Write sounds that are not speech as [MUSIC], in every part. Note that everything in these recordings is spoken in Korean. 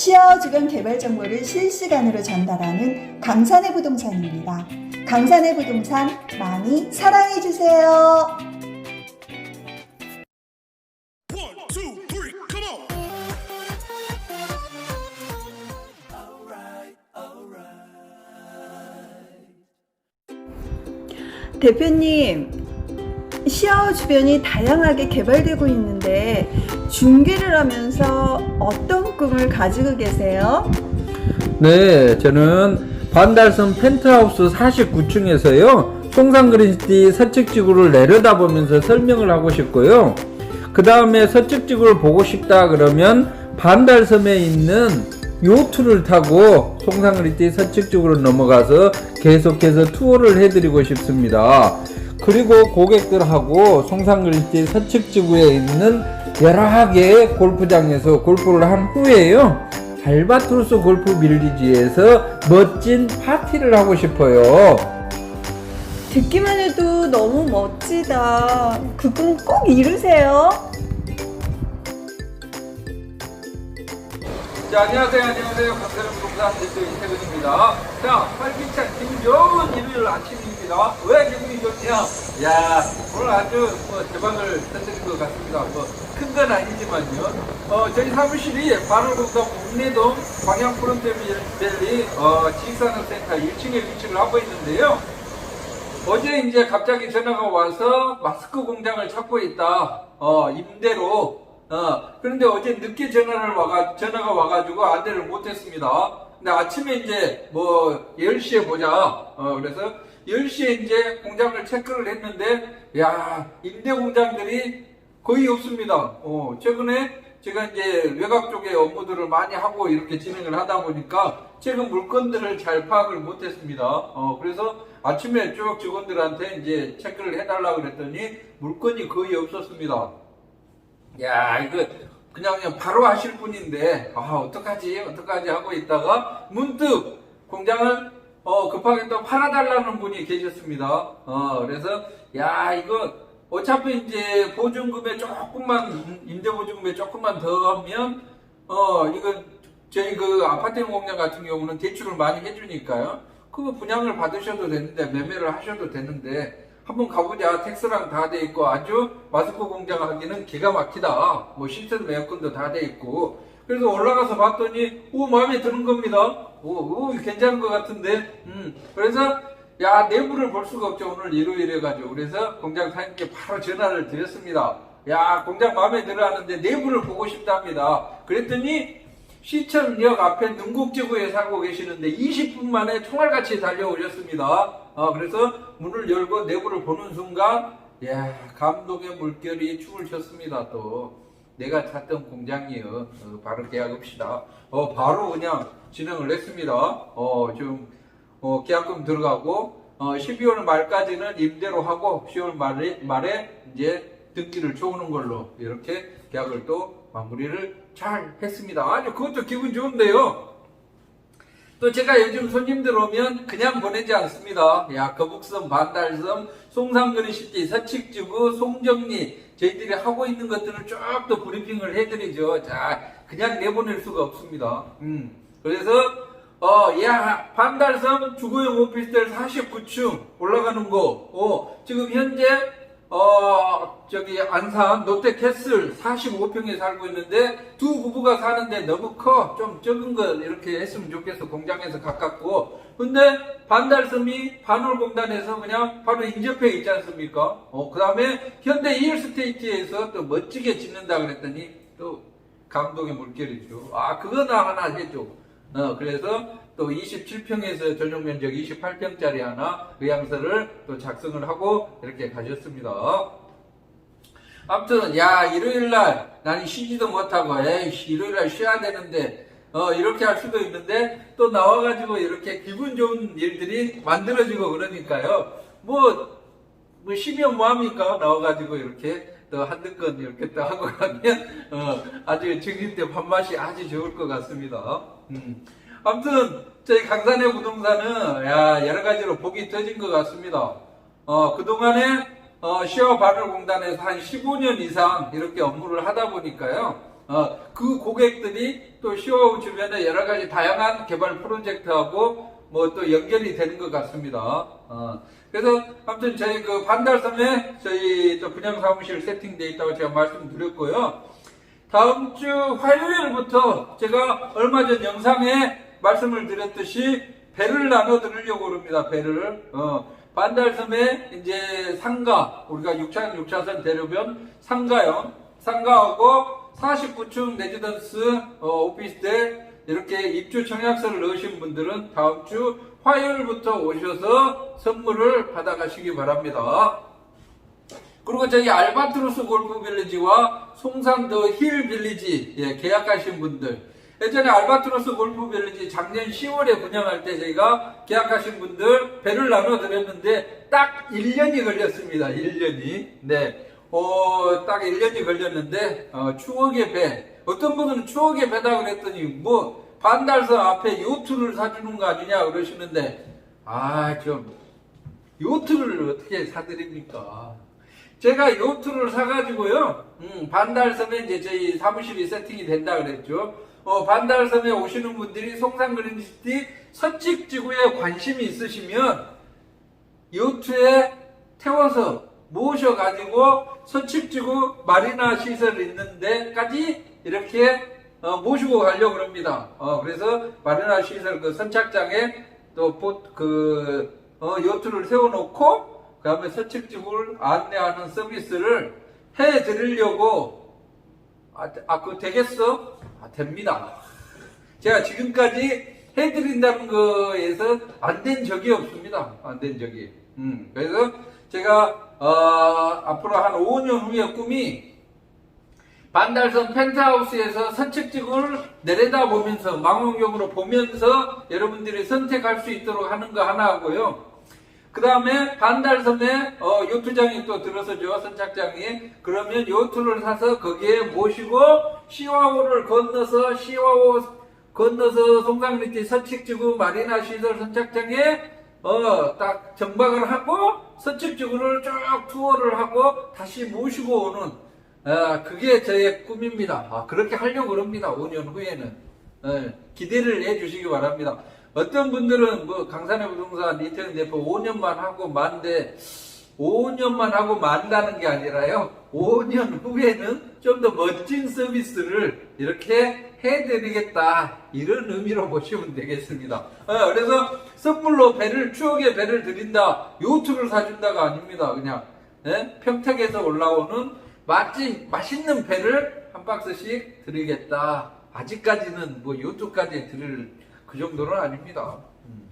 시야와 주변 개발 정보를 실시간으로 전달하는 강산의 부동산입니다. 강산의 부동산 많이 사랑해 주세요. 대표님, 시야와 주변이 다양하게 개발되고 있는데 중개를 하면서 어떤 꿈을 가지고 계세요? 네, 저는 반달섬 펜트하우스 49층에서요. 송산그린시티 서측지구를 내려다보면서 설명을 하고 싶고요. 그 다음에 서측지구를 보고 싶다 그러면 반달섬에 있는 요트를 타고 송산그린시티 서측지구로 넘어가서 계속해서 투어를 해드리고 싶습니다. 그리고 고객들하고 송산그린시티 서측지구에 있는 여러 개의 골프장에서 골프를 한 후에요. 알바트로스 골프 빌리지에서 멋진 파티를 하고 싶어요. 듣기만 해도 너무 멋지다. 그 꿈 꼭 이루세요. 자, 안녕하세요. 안녕하세요. 강사람 부동산 대표 이태근입니다. 자, 활기찬 기분 좋은 일요일 아침입니다. 왜 기분이 좋냐? 야, 오늘 아주 뭐 대박을 터뜨린 것 같습니다. 뭐 큰 건 아니지만요. 어, 저희 사무실이 바로공사 옥내동 광양 프론트밸리 어, 지식산업센터 1층에 위치를 하고 있는데요. 어제 이제 갑자기 전화가 와서 마스크 공장을 찾고 있다. 어, 임대로. 어, 그런데 어제 늦게 전화를 와가, 전화가 와가지고 안대를 못했습니다. 근데 아침에 이제 뭐 10시에 보자. 어, 그래서 10시에 이제 공장을 체크를 했는데, 야, 임대 공장들이 거의 없습니다. 어, 최근에 제가 이제 외곽 쪽에 업무들을 많이 하고 이렇게 진행을 하다 보니까 최근 물건들을 잘 파악을 못했습니다. 어, 그래서 아침에 쭉 직원들한테 이제 체크를 해달라고 그랬더니 물건이 거의 없었습니다. 야, 이거 그냥, 그냥 바로 하실 분인데, 아, 어떡하지, 어떡하지 하고 있다가 문득 공장을 어, 급하게 또 팔아달라는 분이 계셨습니다. 어, 그래서, 야, 이거 어차피 이제 보증금에 조금만, 임대보증금에 조금만 더 하면, 어, 이거 저희 그 아파트 공장 같은 경우는 대출을 많이 해주니까요. 그거 분양을 받으셔도 되는데, 매매를 하셔도 되는데, 한번 가보자. 텍스랑 다 돼 있고 아주 마스크 공장 하기는 기가 막히다. 뭐 시스템 에어컨도 다 돼 있고. 그래서 올라가서 봤더니 오 마음에 드는 겁니다. 오, 오 괜찮은 것 같은데. 음 그래서 야 내부를 볼 수가 없죠. 오늘 일요일에 가지고 그래서 공장 사장님께 바로 전화를 드렸습니다. 야 공장 마음에 들어 하는데 내부를 보고 싶답니다. 그랬더니 시청역 앞에 능곡지구에 살고 계시는데 20분 만에 총알같이 달려오셨습니다. 어, 그래서 문을 열고 내부를 보는 순간, 야 감동의 물결이 춤을 췄습니다. 또 내가 찾던 공장이요. 어, 바로 계약합시다. 어, 바로 그냥 진행을 했습니다. 어, 지금 어, 계약금 들어가고 어, 12월 말까지는 임대로 하고 10월 말에, 말에 이제 등기를 줘오는 걸로 이렇게 계약을 또 마무리를 잘 했습니다. 아주 그것도 기분 좋은데요. 또 제가 요즘 손님들 오면 그냥 보내지 않습니다. 야, 거북섬, 반달섬, 송산그리시티, 서칙지구, 송정리 저희들이 하고 있는 것들을 쭉 또 브리핑을 해드리죠. 자, 그냥 내보낼 수가 없습니다. 음, 그래서 어, 야, 반달섬 주거용 오피스텔 49층 올라가는 거, 어, 지금 현재 어, 저기, 안산 롯데 캐슬 45평에 살고 있는데, 두 부부가 사는데 너무 커. 좀 적은 거 이렇게 했으면 좋겠어. 공장에서 가깝고. 근데, 반달섬이 반월공단에서 그냥 바로 인접해 있지 않습니까? 어, 그 다음에 현대 이일스테이트에서 또 멋지게 짓는다 그랬더니, 또 감동의 물결이죠. 아, 그거 나 하나 해줘. 어, 그래서 또 27평에서 전용 면적 28평짜리 하나 의향서를 또 작성을 하고 이렇게 가셨습니다. 아무튼 야 일요일날 나는 쉬지도 못하고 에이 일요일날 쉬어야 되는데 어 이렇게 할 수도 있는데 또 나와가지고 이렇게 기분 좋은 일들이 만들어지고 그러니까요. 뭐 뭐 쉬면 뭐합니까? 나와가지고 이렇게 또 한두 건 이렇게 또 하고 가면 어, 아주 정신대 밥맛이 아주 좋을 것 같습니다. 음. 아무튼 저희 강산의 부동산은 야, 여러 가지로 복이 터진 것 같습니다. 어, 그동안에 어, 시어 발굴공단에서 한 15년 이상 이렇게 업무를 하다 보니까요. 어, 그 고객들이 또 시와우 주변에 여러 가지 다양한 개발 프로젝트하고 뭐 또 연결이 되는 것 같습니다. 어, 그래서 아무튼 저희 그 반달섬에 저희 또 분양 사무실 세팅되어 있다고 제가 말씀드렸고요. 다음 주 화요일부터 제가 얼마 전 영상에 말씀을 드렸듯이 배를 나눠 드리려고 합니다. 배를. 어, 반달섬에 이제 상가, 우리가 6차, 6차선 대로변 상가형, 상가하고 49층 레지던스 어, 오피스텔 이렇게 입주 청약서를 넣으신 분들은 다음 주 화요일부터 오셔서 선물을 받아가시기 바랍니다. 그리고 저희 알바트로스 골프 빌리지와 송산 더 힐 빌리지 예, 계약하신 분들 예전에 알바트로스 골프 빌리지 작년 10월에 분양할 때 저희가 계약하신 분들 배를 나눠 드렸는데 딱 1년이 걸렸습니다. 1년이. 네. 어, 딱 1년이 걸렸는데 어, 추억의 배. 어떤 분은 추억의 배다 그랬더니 뭐 반달섬 앞에 요트를 사주는 거 아니냐 그러시는데 아, 좀 요트를 어떻게 사드립니까? 제가 요트를 사가지고요, 음, 반달섬에 이제 저희 사무실이 세팅이 된다 그랬죠. 어, 반달섬에 오시는 분들이 송산그린시티 서칙지구에 관심이 있으시면 요트에 태워서 모셔가지고 서칙지구 마리나 시설 있는 데까지 이렇게 어, 모시고 가려고 합니다. 어, 그래서 마리나 시설 그 선착장에 또그 요트를 세워놓고 그 다음에 서측지구를 안내하는 서비스를 해드리려고 아, 아 그거 되겠어? 아, 됩니다. 제가 지금까지 해드린다는 거에서 안 된 적이 없습니다. 안 된 적이. 음, 그래서 제가 어, 앞으로 한 5년 후의 꿈이 반달섬 펜트하우스에서 선착지구를 내려다보면서 망원경으로 보면서 여러분들이 선택할 수 있도록 하는 거 하나 하고요. 그 다음에 반달섬에 어, 요트장이 또 들어서죠 선착장이 그러면 요트를 사서 거기에 모시고 시와호를 건너서 시와호 건너서 송강리티 서측지구 마리나 시설 선착장에 어 딱 정박을 하고 서측지구를 쭉 투어를 하고 다시 모시고 오는 아, 그게 저의 꿈입니다. 아, 그렇게 하려고 합니다. 5년 후에는. 예, 기대를 해 주시기 바랍니다. 어떤 분들은 뭐 강산의 부동산 이태원 대표 5년만 하고 만데 5년만 하고 만다는 게 아니라요. 5년 후에는 좀 더 멋진 서비스를 이렇게 해드리겠다. 이런 의미로 보시면 되겠습니다. 어, 그래서 선물로 배를, 추억의 배를 드린다. 요트를 사준다가 아닙니다. 그냥, 예? 평택에서 올라오는 맛집, 맛있는 배를 한 박스씩 드리겠다. 아직까지는 뭐 요트까지 드릴 그 정도는 아닙니다. 음.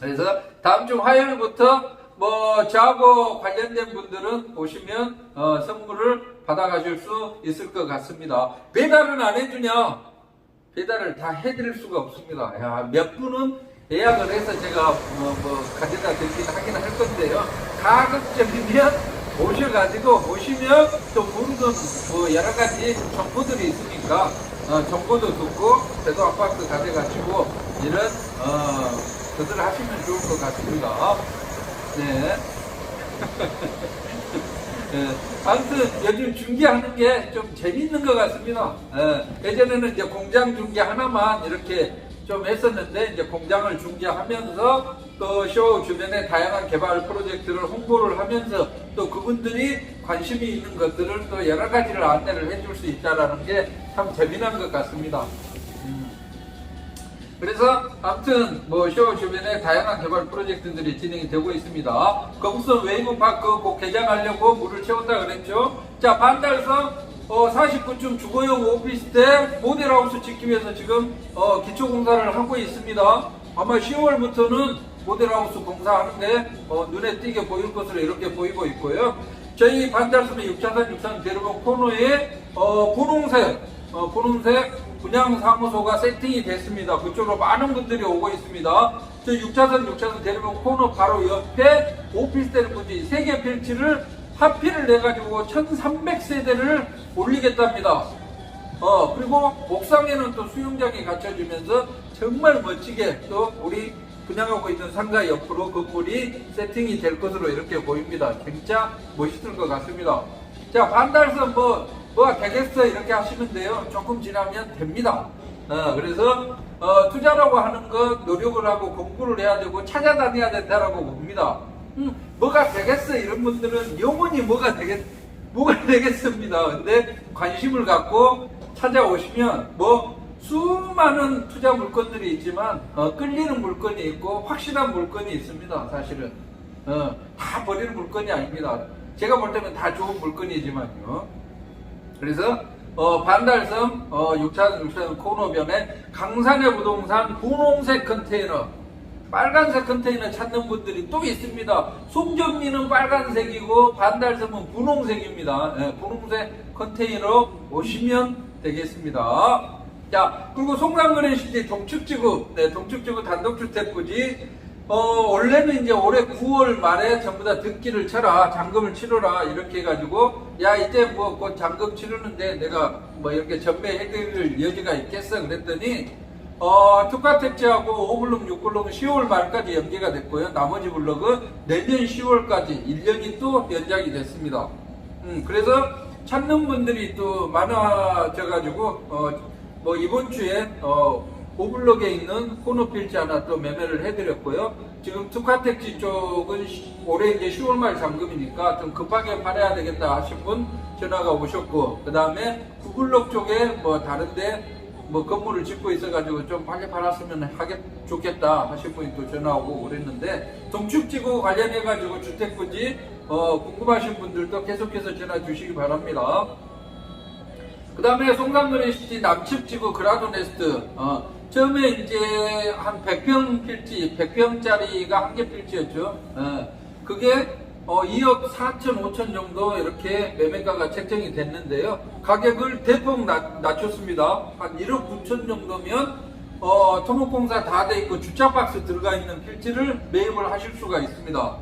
그래서 다음 주 화요일부터 뭐 저하고 관련된 분들은 오시면 어, 선물을 받아가실 수 있을 것 같습니다. 배달은 안 해주냐? 배달을 다 해드릴 수가 없습니다. 야, 몇 분은 예약을 해서 제가 뭐, 뭐 가져다 드리긴 하긴 할 건데요. 가급적이면 오셔가지고 오시면 또 모르는 뭐 여러 가지 정보들이 있으니까 어, 정보도 듣고 배도 아파트 가져가시고 이런 어, 것을 하시면 좋을 것 같습니다. 네. 예, [LAUGHS] 아무튼 요즘 중계하는 게 좀 재밌는 것 같습니다. 예, 예전에는 이제 공장 중계 하나만 이렇게 좀 했었는데 이제 공장을 중계하면서 또 쇼 주변에 다양한 개발 프로젝트를 홍보를 하면서 또 그분들이 관심이 있는 것들을 또 여러 가지를 안내를 해줄 수 있다라는 게 참 재미난 것 같습니다. 그래서 아무튼 뭐 쇼 주변에 다양한 개발 프로젝트들이 진행이 되고 있습니다. 거북선 웨이브 파크 곧 개장하려고 물을 채웠다 그랬죠. 자 반달섬 어, 49층 주거용 오피스텔 모델하우스 위해서 지금 어, 기초 공사를 하고 있습니다. 아마 10월부터는 모델하우스 공사하는데 어, 눈에 띄게 보일 것으로 이렇게 보이고 있고요. 저희 반달섬의 6차선 6선 대로변 코너에 어, 분홍색 어, 분홍색 분양사무소가 세팅이 됐습니다. 그쪽으로 많은 분들이 오고 있습니다. 저 6차선, 6차선 대로변 코너 바로 옆에 오피스텔 부지 3개 필지를 합의를 내가지고 1300세대를 올리겠답니다. 어, 그리고 옥상에는 또 수영장이 갖춰주면서 정말 멋지게 또 우리 분양하고 있는 상가 옆으로 건물이 세팅이 될 것으로 이렇게 보입니다. 진짜 멋있을 것 같습니다. 자, 반달섬 뭐, 뭐가 되겠어 이렇게 하시는데요. 조금 지나면 됩니다. 어, 그래서 어, 투자라고 하는 건 노력을 하고 공부를 해야 되고 찾아다녀야 된다라고 봅니다. 음, 뭐가 되겠어 이런 분들은 영원히 뭐가 되겠 뭐가 [LAUGHS] 되겠습니다. 근데 관심을 갖고 찾아오시면 뭐 수많은 투자 물건들이 있지만 어, 끌리는 물건이 있고 확실한 물건이 있습니다. 사실은 어, 다 버리는 물건이 아닙니다. 제가 볼 때는 다 좋은 물건이지만요. 그래서 어, 반달섬 어, 6차 6차 코너변에 강산의 부동산 분홍색 컨테이너 빨간색 컨테이너 찾는 분들이 또 있습니다. 송정리는 빨간색이고 반달섬은 분홍색입니다. 예, 분홍색 컨테이너 오시면 되겠습니다. 자 그리고 송산거래시티 동축지구 네, 동축지구 단독주택부지 어, 원래는 이제 올해 9월 말에 전부 다 듣기를 쳐라, 잔금을 치러라, 이렇게 해가지고, 야, 이제 뭐, 곧 잔금 치르는데 내가 뭐 이렇게 전매해드릴 여지가 있겠어? 그랬더니, 어, 특가 택지하고 5블록, 6블록은 10월 말까지 연기가 됐고요. 나머지 블록은 내년 10월까지 1년이 또 연장이 됐습니다. 음, 그래서 찾는 분들이 또 많아져가지고, 어, 뭐 이번 주에, 어, 오블록에 있는 코너 필지 하나 또 매매를 해드렸고요. 지금 특화택지 쪽은 시- 올해 이제 10월 말 잔금이니까 좀 급하게 팔아야 되겠다 하신 분 전화가 오셨고, 그 다음에 구블록 쪽에 뭐 다른데 뭐 건물을 짓고 있어가지고 좀 빨리 팔았으면 하겠, 좋겠다 하신 분이 또 전화 오고 그랬는데, 동축지구 관련해가지고 주택부지, 어, 궁금하신 분들도 계속해서 전화 주시기 바랍니다. 그 다음에 송강거래시티 남측지구 그라도네스트 어, 처음에 이제 한 100평 필지 100평짜리가 한 개 필지였죠 어, 그게 어, 2억 4천 5천 정도 이렇게 매매가가 책정이 됐는데요 가격을 대폭 낮, 낮췄습니다 한 1억 9천 정도면 어, 토목공사 다 돼 있고 주차박스 들어가 있는 필지를 매입을 하실 수가 있습니다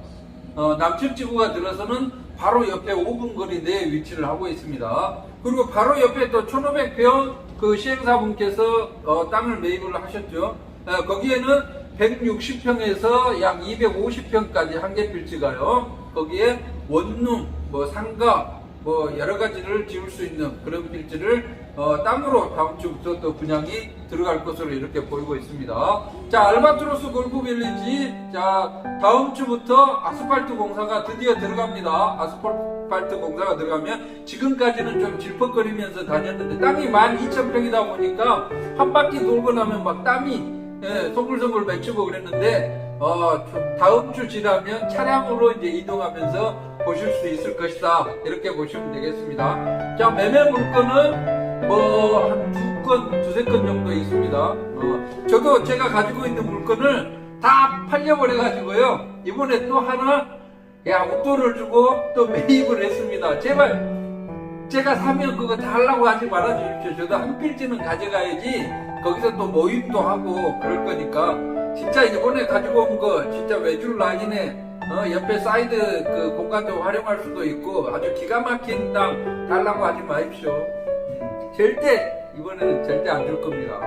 어, 남측 지구가 들어서는 바로 옆에 5분 거리 내에 위치를 하고 있습니다. 그리고 바로 옆에 또 1500평 그 시행사분께서 어, 땅을 매입을 하셨죠. 어, 거기에는 160평에서 약 250평까지 한 개 필지가요. 거기에 원룸, 뭐 상가, 뭐 여러 가지를 지을 수 있는 그런 필지를 어, 땅으로 다음 주부터 또 분양이 들어갈 것으로 이렇게 보이고 있습니다. 자, 알바트로스 골프 빌리지. 자, 다음 주부터 아스팔트 공사가 드디어 들어갑니다. 아스팔트 공사가 들어가면 지금까지는 좀 질퍽거리면서 다녔는데 땅이 12,000평이다 보니까 한 바퀴 돌고 나면 막 땀이 예, 송글송글 맺히고 그랬는데 어, 좀 다음 주 지나면 차량으로 이제 이동하면서 보실 수 있을 것이다. 이렇게 보시면 되겠습니다. 자, 매매 물건은 뭐 한 두 건, 두세 건 정도 있습니다. 어, 저도 제가 가지고 있는 물건을 다 팔려버려가지고요. 이번에 또 하나, 야, 웃돈을 주고 또 매입을 했습니다. 제발 제가 사면 그거 다 하려고 하지 말아 주십시오. 저도 한 필지는 가져가야지 거기서 또 모임도 하고 그럴 거니까 진짜 이번에 가지고 온 거 진짜 외줄 라인에 어, 옆에 사이드 그 공간도 활용할 수도 있고 아주 기가 막힌 땅 달라고 하지 마십시오. 음, 절대 이번에는 절대 안 줄 겁니다.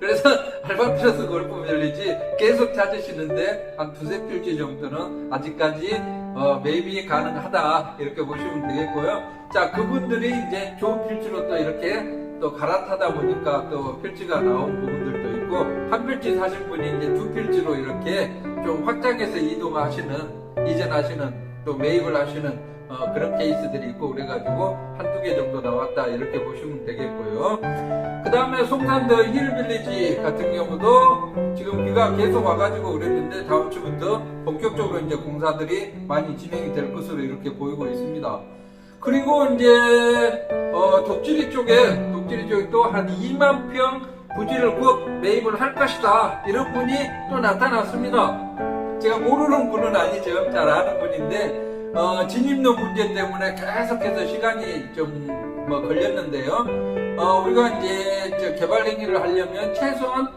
그래서 알바트로스 골프 빌리지 계속 찾으시는데 한 두세 필지 정도는 아직까지 어, 매입이 가능하다 이렇게 보시면 되겠고요. 자 그분들이 이제 좋은 필지로 또 이렇게 또 갈아타다 보니까 또 필지가 나온 부분들 도 있고 한 필지 사실 분이 이제 두 필지로 이렇게 좀 확장해서 이동하시는 이전하시는 또 매입을 하시는 어, 그런 케이스들이 있고 그래가지고 한두 개 정도 나왔다 이렇게 보시면 되겠고요. 그 다음에 송산더 힐빌리지 같은 경우도 지금 비가 계속 와가지고 그랬는데 다음 주부터 본격적으로 이제 공사들이 많이 진행이 될 것으로 이렇게 보이고 있습니다. 그리고 이제 어, 독지리 쪽에 독지리 쪽에 또 한 2만 평 부지를 곧 매입을 할 것이다 이런 분이 또 나타났습니다. 제가 모르는 분은 아니죠. 잘 아는 분인데 어, 진입로 문제 때문에 계속해서 시간이 좀 뭐 걸렸는데요. 어, 우리가 이제 저 개발 행위를 하려면 최소한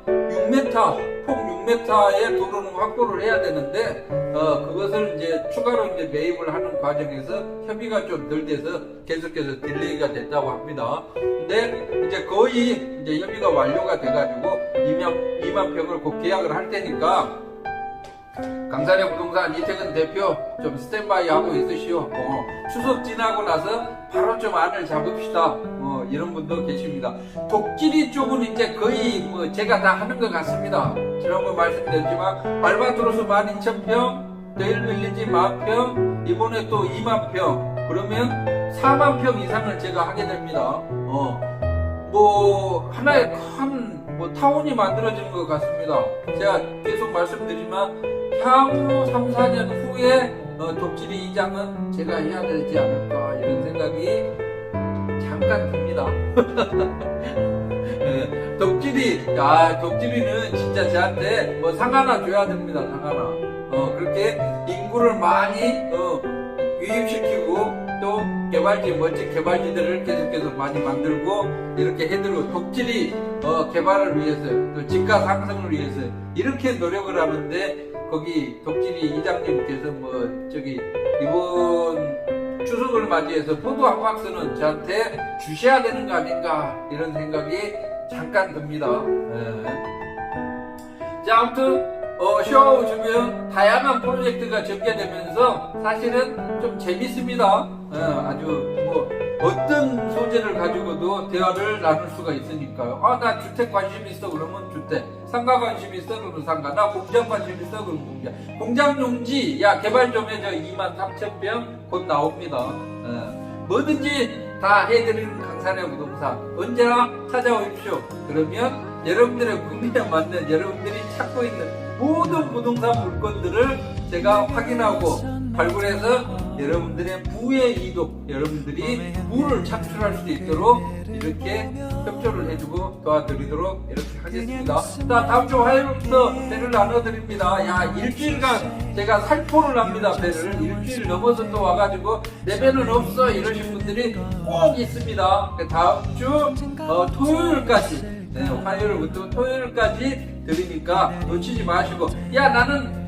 6m, 폭 6m의 도로는 확보를 해야 되는데, 어, 그것을 이제 추가로 이제 매입을 하는 과정에서 협의가 좀 덜 돼서 계속해서 딜레이가 됐다고 합니다. 근데 이제 거의 이제 협의가 완료가 돼가지고 2만, 2만 평을 곧 계약을 할 테니까 강산의 부동산 이태근 대표 좀 스탠바이 하고 있으시오. 어, 추석 지나고 나서 바로 좀 안을 잡읍시다. 어, 이런 분도 계십니다. 독지리 쪽은 이제 거의 뭐 제가 다 하는 것 같습니다. 지난번 말씀드렸지만 알바트로스 12,000평, 데일빌리지 만평, 이번에 또 2만 평. 그러면 4만 평 이상을 제가 하게 됩니다. 어, 뭐 하나의 큰 뭐 타운이 만들어지는 것 같습니다. 제가 계속 말씀드리지만 향후 3, 4년 후에 어, 독지리 이장은 제가 해야 되지 않을까 이런 생각이 잠깐 듭니다. [LAUGHS] 예, 독지리, 아 독지리는 진짜 저한테 뭐 상 하나 줘야 됩니다. 상 하나. 어 그렇게 인구를 많이 어, 유입시키고 또 개발지 멋진 개발지들을 계속해서 많이 만들고 이렇게 해드리고 독지리 어, 개발을 위해서 또 집가 상승을 위해서 이렇게 노력을 하는데 거기 독지리 이장님께서 뭐 저기 이번 추석을 맞이해서 포도 한 박스는 저한테 주셔야 되는 거 아닌가 이런 생각이 잠깐 듭니다. 예. 자 아무튼 어, 쇼 주변 다양한 프로젝트가 전개되면서 사실은 좀 재밌습니다. 예, 아주 뭐 어떤 소재를 가지고도 대화를 나눌 수가 있으니까요. 아 나 주택 관심 있어 그러면 주택, 상가 관심 있어 그러면 상가, 나 공장 관심 있어 그러면 공장. 공장 용지 야 개발 좀 해줘 2만 3천 평 곧 나옵니다. 예, 뭐든지 다 해드리는 강산의 부동산 언제나 찾아오십시오. 그러면 여러분들의 국민에 맞는 여러분들이 찾고 있는 모든 부동산 물건들을 제가 확인하고 발굴해서 여러분들의 부의 이득, 여러분들이 부를 창출할 수 있도록 이렇게 협조를 해주고 도와드리도록 이렇게 하겠습니다. 자, 다음 주 화요일부터 배를 나눠드립니다. 야, 일주일간 제가 살포를 합니다, 배를. 일주일 넘어서 또 와가지고 내 배는 없어 이러신 분들이 꼭 있습니다. 그 다음 주 어, 토요일까지 네, 화요일부터 토요일까지 드리니까 놓치지 마시고. 야 나는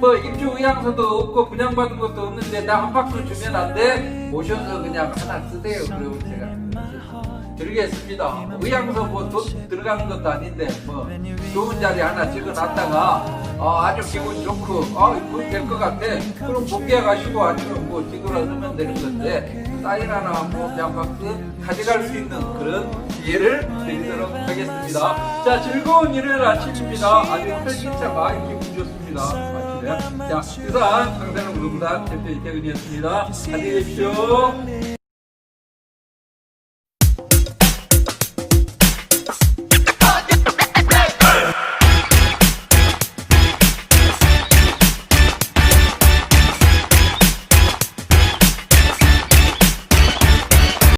뭐 입주 의향서도 없고 분양받은 것도 없는데 나한 박스 주면 안 돼? 오셔서 그냥 하나 쓰세요. 그러면 제가 드리겠습니다. 의향서 뭐 돈 들어가는 것도 아닌데 뭐 좋은 자리 하나 찍어놨다가 아, 아주 기분 좋고 아 이거 될것 같아. 그럼 복귀해 가시고 아니면 뭐 뒤돌아서면 되는 건데 사인 하나 뭐 그냥 박스 가져갈 수 있는 그런 기회를 드리도록 하겠습니다. 자 즐거운 일요일 아침입니다. 아주 활기차가 기분 좋습니다. 마치네요. 자 이상 강사는 부동산 대표 이태근이었습니다. 안녕히 계십시오